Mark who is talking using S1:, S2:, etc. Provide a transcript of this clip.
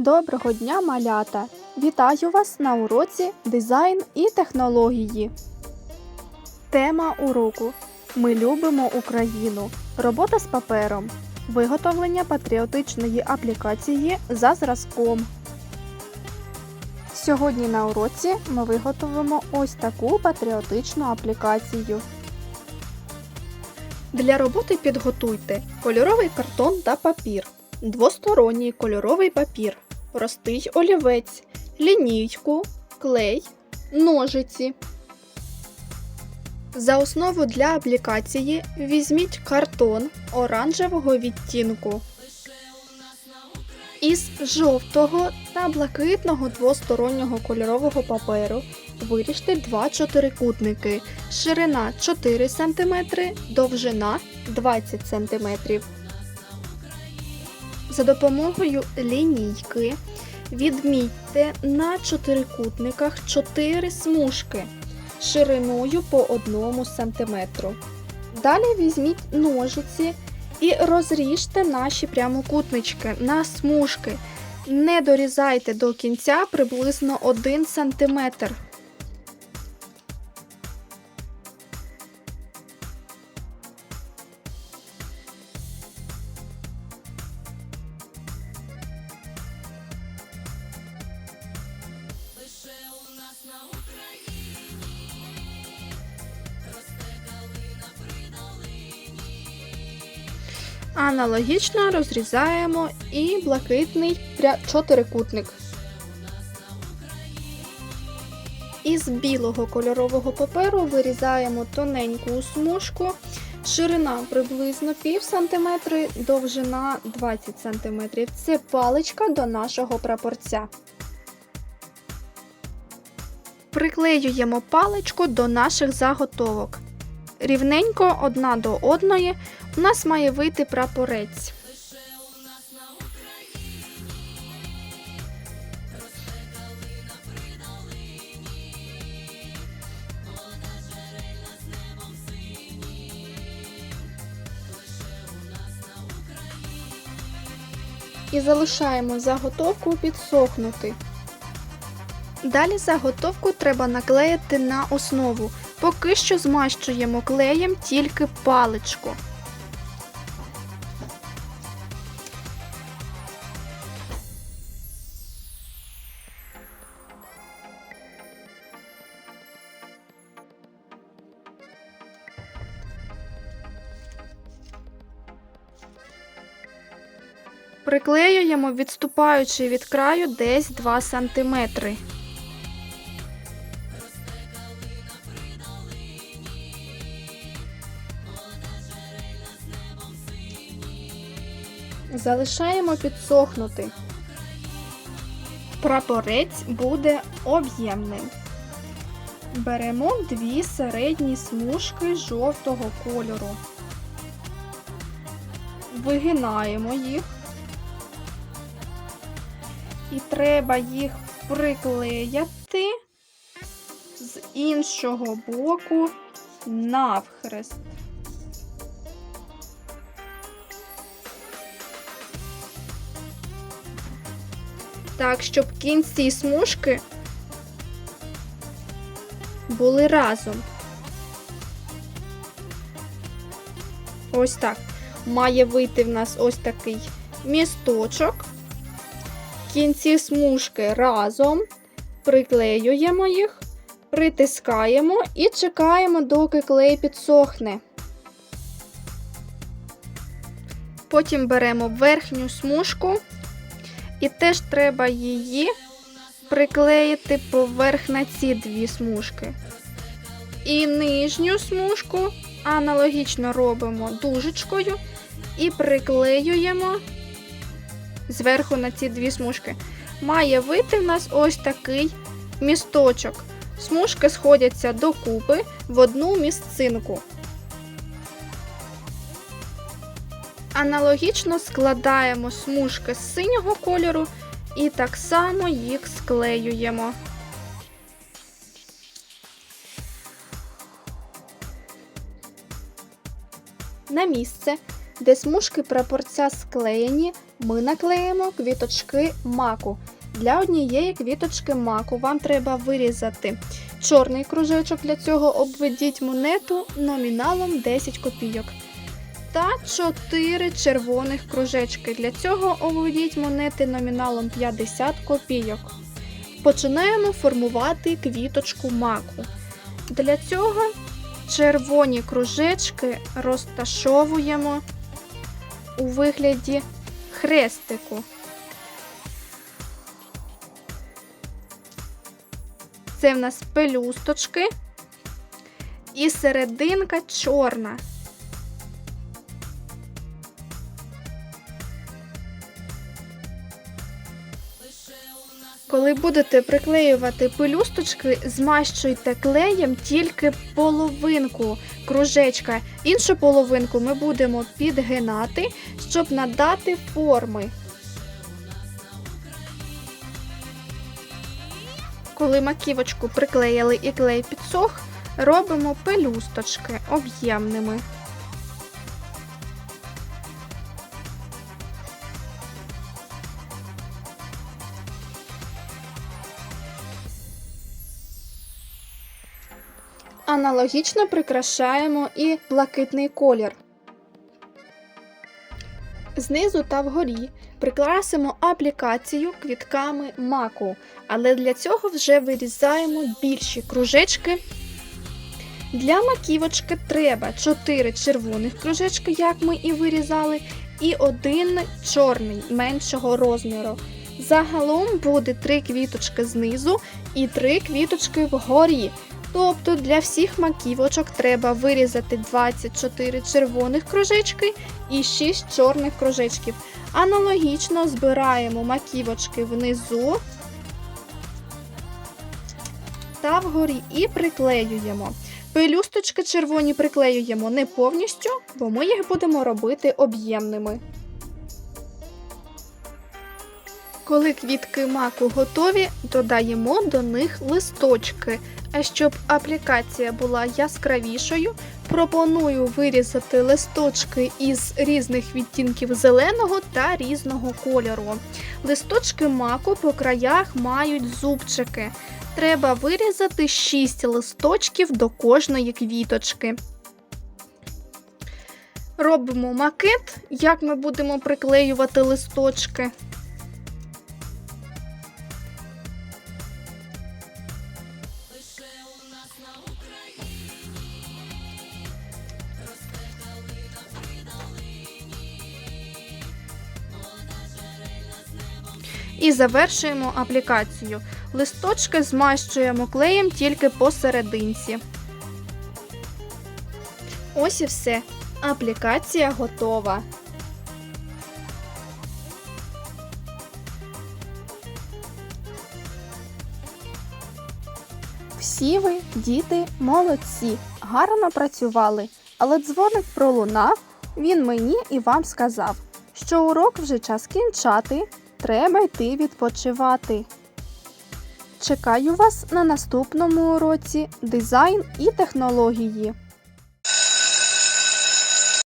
S1: Доброго дня, малята! Вітаю вас на уроці дизайн і технології. Тема уроку Ми любимо Україну. Робота з папером. Виготовлення патріотичної аплікації за зразком. Сьогодні на уроці ми виготовимо ось таку патріотичну аплікацію. Для роботи підготуйте кольоровий картон та папір, двосторонній кольоровий папір, простий олівець, лінійку, клей, ножиці. За основу для аплікації візьміть картон оранжевого відтінку. Із жовтого та блакитного двостороннього кольорового паперу виріжте два чотирикутники, ширина 4 см, довжина 20 см. За допомогою лінійки відмітьте на чотирикутниках 4 смужки шириною по 1 см. Далі візьміть ножиці і розріжте наші прямокутнички на смужки. Не дорізайте до кінця приблизно 1 см. Аналогічно розрізаємо і блакитний чотирикутник. Із білого кольорового паперу вирізаємо тоненьку смужку, ширина приблизно пів сантиметри, довжина 20 сантиметрів. Це паличка до нашого прапорця. Приклеюємо паличку до наших заготовок. Рівненько одна до одної у нас має вийти прапорець. І залишаємо заготовку підсохнути. Далі заготовку треба наклеїти на основу. Поки що змащуємо клеєм тільки паличку. Приклеюємо, відступаючи від краю десь 2 см. Залишаємо підсохнути. Прапорець буде об'ємним. Беремо дві середні смужки жовтого кольору. Вигинаємо їх. І треба їх приклеяти з іншого боку навхрест. Так, щоб кінці смужки були разом. Ось так. Має вийти в нас ось такий місточок. Кінці смужки разом, приклеюємо їх, притискаємо і чекаємо, доки клей підсохне. Потім беремо верхню смужку і теж треба її приклеїти поверх на ці дві смужки. І нижню смужку аналогічно робимо дужечкою і приклеюємо зверху на ці дві смужки. Має вийти в нас ось такий місточок. Смужки сходяться докупи в одну місцинку. Аналогічно складаємо смужки з синього кольору і так само їх склеюємо. На місце де смужки прапорця склеєні, ми наклеїмо квіточки маку. Для однієї квіточки маку вам треба вирізати чорний кружечок. Для цього обведіть монету номіналом 10 копійок. Та 4 червоних кружечки. Для цього обведіть монети номіналом 50 копійок. Починаємо формувати квіточку маку. Для цього червоні кружечки розташовуємо у вигляді хрестику. Це в нас пелюсточки і серединка чорна. Коли будете приклеювати пелюсточки, змащуйте клеєм тільки половинку кружечка. Іншу половинку ми будемо підгинати, щоб надати форми. Коли маківочку приклеїли і клей підсох, робимо пелюсточки об'ємними. Аналогічно прикрашаємо і блакитний колір. Знизу та вгорі прикрасимо аплікацію квітками маку, але для цього вже вирізаємо більші кружечки. Для маківочки треба 4 червоних кружечки, як ми і вирізали, і один чорний меншого розміру. Загалом буде 3 квіточки знизу і 3 квіточки вгорі. Тобто для всіх маківочок треба вирізати 24 червоних кружечки і 6 чорних кружечків. Аналогічно збираємо маківочки внизу та вгорі і приклеюємо. Пелюсточки червоні приклеюємо не повністю, бо ми їх будемо робити об'ємними. Коли квітки маку готові, додаємо до них листочки. А щоб аплікація була яскравішою, пропоную вирізати листочки із різних відтінків зеленого та різного кольору. Листочки маку по краях мають зубчики. Треба вирізати 6 листочків до кожної квіточки. Робимо макет, як ми будемо приклеювати листочки. І завершуємо аплікацію. Листочки змащуємо клеєм тільки посерединці. Ось і все. Аплікація готова. Всі ви, діти, молодці, гарно працювали, але дзвоник пролунав, він мені і вам сказав, що урок вже час кінчати, треба йти відпочивати. Чекаю вас на наступному уроці дизайн і технології.